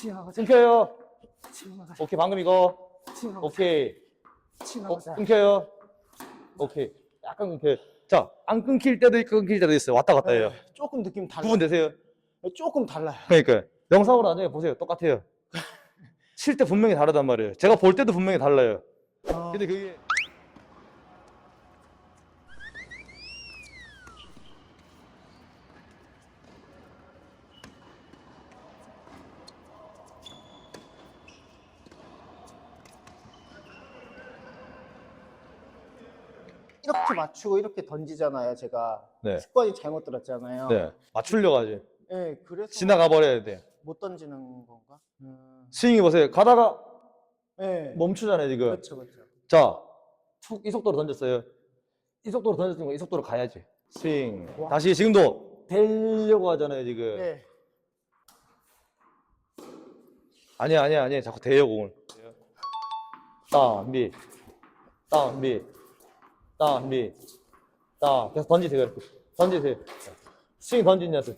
지나가자. 끊겨요. 지나가자. 오케이, 방금 이거. 지나가자. 오케이. 어, 지나가자. 끊겨요. 오케이. 약간 끊겨요. 자, 안 끊길 때도 있고 끊길 때도 있어요. 왔다 갔다 해요. 조금 느낌 달라. 구분 되세요? 조금 달라요. 그러니까 영상으로 나중에 보세요. 똑같아요. 칠 때 분명히 다르단 말이에요. 제가 볼 때도 분명히 달라요. 어, 근데 그게 이렇게 맞추고 이렇게 던지잖아요. 제가 네. 습관이 잘못 들었잖아요. 네. 맞추려고 하지. 네, 그래서 지나가 버려야 돼. 못 던지는 건가? 음. 스윙이 보세요. 가다가 네. 멈추잖아요, 지금. 그렇죠, 그렇죠. 자, 툭 이 속도로 던졌어요. 이 속도로 던졌으니까 이 속도로 가야지. 스윙. 와. 다시 지금도 되려고 하잖아요, 지금. 네. 아니야, 아니야, 아니야. 자꾸 대요, 공을. 다운, 미. 다운, 미. 다운, 미. 다운. 계속 던지세요, 이렇게. 던지세요. 스윙 던진 녀석.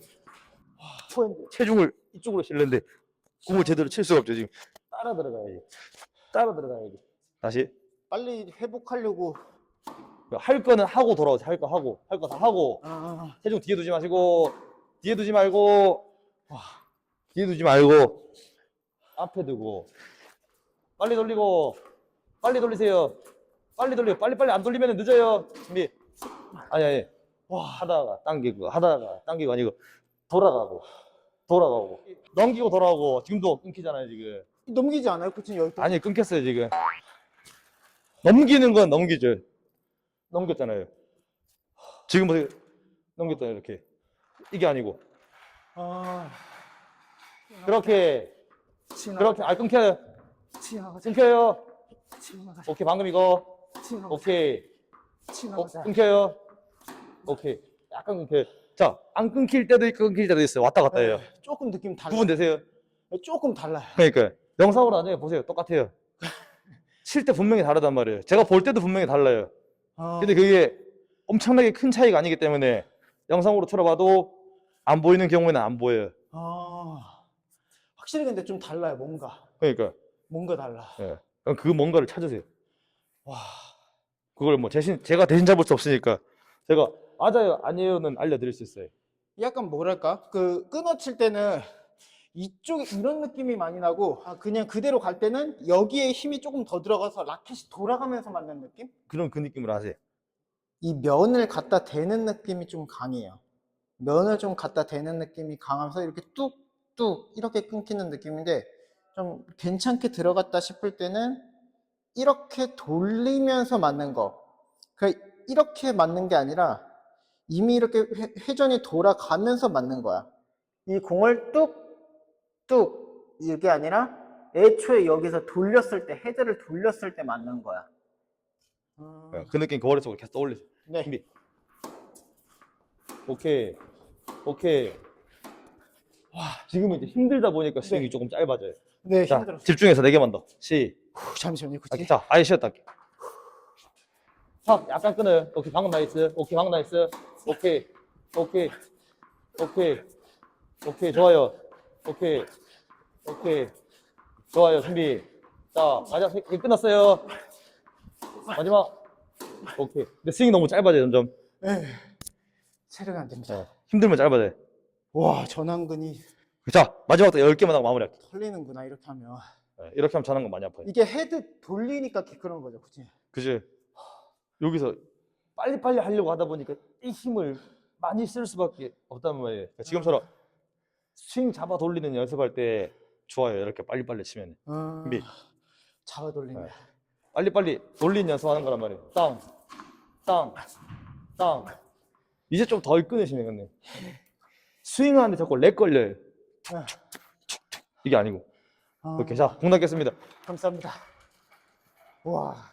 초- 체중을 이쪽으로 실는데 공을 제대로 칠 수가 없죠, 지금. 따라 들어가야지. 따라 들어가야지. 다시. 빨리 회복하려고. 할 거는 하고 돌아오세요. 할 거 하고. 할 거 다 하고. 아, 체중 뒤에 두지 마시고. 뒤에 두지 말고. 와, 뒤에 두지 말고. 앞에 두고. 빨리 돌리고. 빨리 돌리세요. 빨리 돌리고. 빨리 빨리 안 돌리면 늦어요. 준비. 아니 아니. 와 하다가 당기고 하다가 당기고 아니고 돌아가고 돌아가고 넘기고 돌아오고 지금도 끊기잖아요 지금. 넘기지 않아요? 그치 여기. 아니 끊겼어요 지금 넘기는 건 넘기죠 넘겼잖아요 지금 보세요 넘겼잖아요 이렇게 이게 아니고 아, 그렇게 지나. 그렇게 아 끊겨요. 끊겨요. 오케이 방금 이거. 오케이 어. 끊겨요 오케이 약간 끊겨요 자 안 끊길 때도 있고 끊길 때도 있어요 왔다 갔다 해요 네, 조금 느낌 달라. 구분 되세요 조금 달라요. 그러니까 영상으로 나중에 보세요 똑같아요 칠 때 분명히 다르단 말이에요 제가 볼 때도 분명히 달라요 아, 근데 그게 엄청나게 큰 차이가 아니기 때문에 영상으로 틀어봐도 안 보이는 경우에는 안 보여요. 아, 확실히 근데 좀 달라요. 뭔가. 그러니까 뭔가 달라. 예. 그럼 그 뭔가를 찾으세요. 와. 그걸 뭐 대신 제가 대신 잡을 수 없으니까 제가 맞아요 아니에요는 알려드릴 수 있어요. 약간 뭐랄까? 그 끊어칠 때는 이쪽 이런 느낌이 많이 나고 아, 그냥 그대로 갈 때는 여기에 힘이 조금 더 들어가서 라켓이 돌아가면서 맞는 느낌? 그런 그 느낌을 하세요. 이 면을 갖다 대는 느낌이 좀 강해요. 면을 좀 갖다 대는 느낌이 강하면서 이렇게 뚝뚝 이렇게 끊기는 느낌인데 좀 괜찮게 들어갔다 싶을 때는 이렇게 돌리면서 맞는 거. 그 이렇게 맞는 게 아니라 이미 이렇게 회- 회전이 돌아가면서 맞는 거야. 이 공을 뚝뚝 이게 아니라 애초에 여기서 돌렸을 때 헤드를 돌렸을 때 맞는 거야. 음, 예, 그 느낌 그 머릿속으로 계속 떠올리세요. 네. 준비. 오케이 오케이. 와 지금은 이제 힘들다 보니까 스윙이 조금 짧아져요. 네, 자 힘들었어. 집중해서 네 개만 더. 시. 후, 잠시만요, 아, 굳이. 자, 아예 쉬었다 할게. 자, 약간 끊어요. 오케이, 방금 나이스. 오케이, 방금 나이스. 오케이, 오케이, 오케이, 오케이, 좋아요. 오케이, 오케이, 좋아요. 준비. 자, 마지막 세- 끝났어요. 마지막. 오케이. 근데 스윙이 너무 짧아져요, 점점. 네. 체력이 안 됩니다. 자, 힘들면 짧아져요. 와, 전완근이 자, 마지막부터 10개만 하고 마무리할게요. 털리는구나, 이렇게 하면. 네, 이렇게 하면 전환근 많이 아파요. 이게 헤드 돌리니까 그런 거죠, 그치? 그지? 여기서 빨리빨리 하려고 하다 보니까 이 힘을 많이 쓸 수밖에 없단 말이에요. 그러니까 지금처럼 스윙 잡아 돌리는 연습할 때 좋아요. 이렇게 빨리빨리 치면. 음, 준비. 잡아 돌리네. 네. 빨리빨리 돌리는 연습하는 거란 말이에요. 다운, 다운, 다운. 이제 좀 덜 끊으시네, 근데. 스윙하는데 자꾸 렉 걸려요. 네. 이게 아니고. 아, 이렇게. 자, 공 닫겠습니다. 감사합니다. 와,